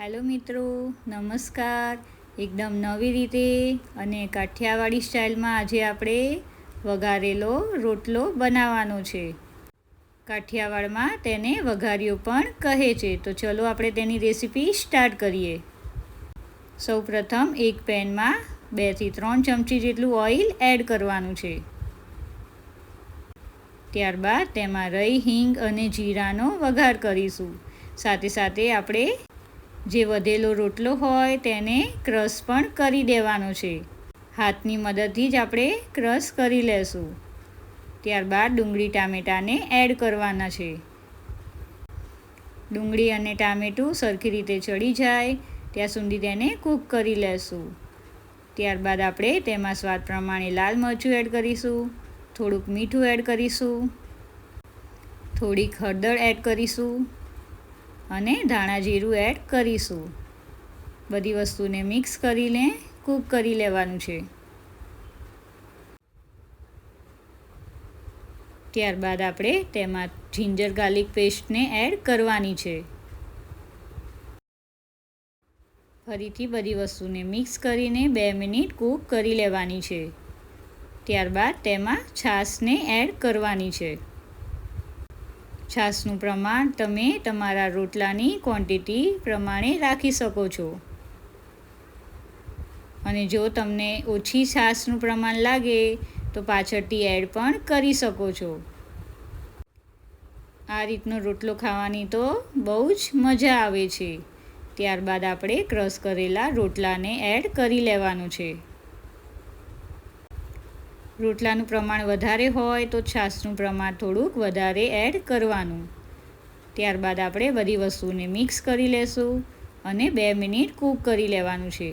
Hello મિત્રો, નમસ્કાર. એકદમ નવી રીતે અને કાઠિયાવાડી સ્ટાઇલમાં આજે આપણે વઘારેલો રોટલો બનાવવાનો છે. કાઠિયાવાડમાં તેને વઘાર્યો પણ કહે છે. તો ચલો આપણે તેની રેસીપી સ્ટાર્ટ કરીએ. સૌપ્રથમ એક પેનમાં બેથી ત્રણ ચમચી જેટલું ઓઇલ એડ કરવાનું છે. ત્યારબાદ તેમાં રઈ હિંગ અને જીરાનો વઘાર કરીશું. સાથે સાથે આપણે જે વધેલો રોટલો હોય તેને ક્રશ પણ કરી દેવાનો છે. હાથની મદદથી જ આપણે ક્રશ કરી લેશું. ત્યારબાદ ડુંગળી ટામેટાને એડ કરવાના છે. ડુંગળી અને ટામેટું સરખી રીતે ચડી જાય, ત્યાં સુધી તેને કૂક કરી લેશું. ત્યારબાદ આપણે તેમાં સ્વાદ પ્રમાણે લાલ મરચું એડ કરીશું, થોડુંક મીઠું એડ કરીશું, થોડીક હળદર એડ કરીશું અને ધાણા જીરું એડ કરીશું. બધી વસ્તુને મિક્સ કરીને કૂક કરી લેવાનું છે. ત્યારબાદ આપણે તેમાં જિંજર ગાર્લિક પેસ્ટને એડ કરવાની છે. ફરીથી બધી વસ્તુને મિક્સ કરીને બે મિનિટ કૂક કરી લેવાની છે. ત્યારબાદ તેમાં છાશને એડ કરવાની છે. છાશનું પ્રમાણ તમે તમારા રોટલાની ક્વોન્ટિટી પ્રમાણે રાખી શકો છો. અને જો તમને ઓછી છાશનું પ્રમાણ લાગે, તો પાછળથી એડ પણ કરી શકો છો. આ રીતનો રોટલો ખાવાની તો બહુ જ મજા આવે છે. ત્યારબાદ આપણે ક્રશ કરેલા રોટલાને એડ કરી લેવાનું છે. રોટલાનું પ્રમાણ વધારે હોય તો છાશનું પ્રમાણ થોડુંક વધારે એડ કરવાનું. ત્યારબાદ આપણે બધી વસ્તુને મિક્સ કરી લેશું અને બે મિનિટ કૂક કરી લેવાનું છે.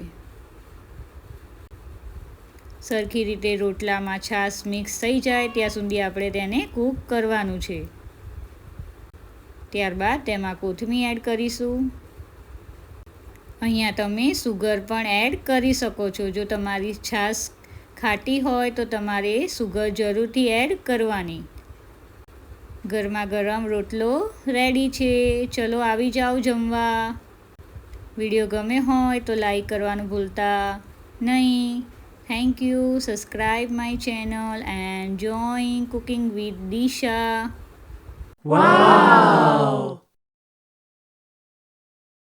સરખી રીતે રોટલામાં છાશ મિક્સ થઈ જાય ત્યાં સુધી આપણે તેને કૂક કરવાનું છે. ત્યારબાદ તેમાં કોથમીર એડ કરીશું. અહીંયા તમે સુગર પણ એડ કરી શકો છો. જો તમારી છાશ ખાટી હોય તો તમારે સુગર જરૂરથી એડ કરવાની. ગરમા ગરમ રોટલો રેડી છે. ચલો આવી જાઓ જમવા. વીડિયો ગમે હોય તો લાઈક કરવાનું ભૂલતા નહીં. Thank you subscribe my channel and join cooking with Disha Wow!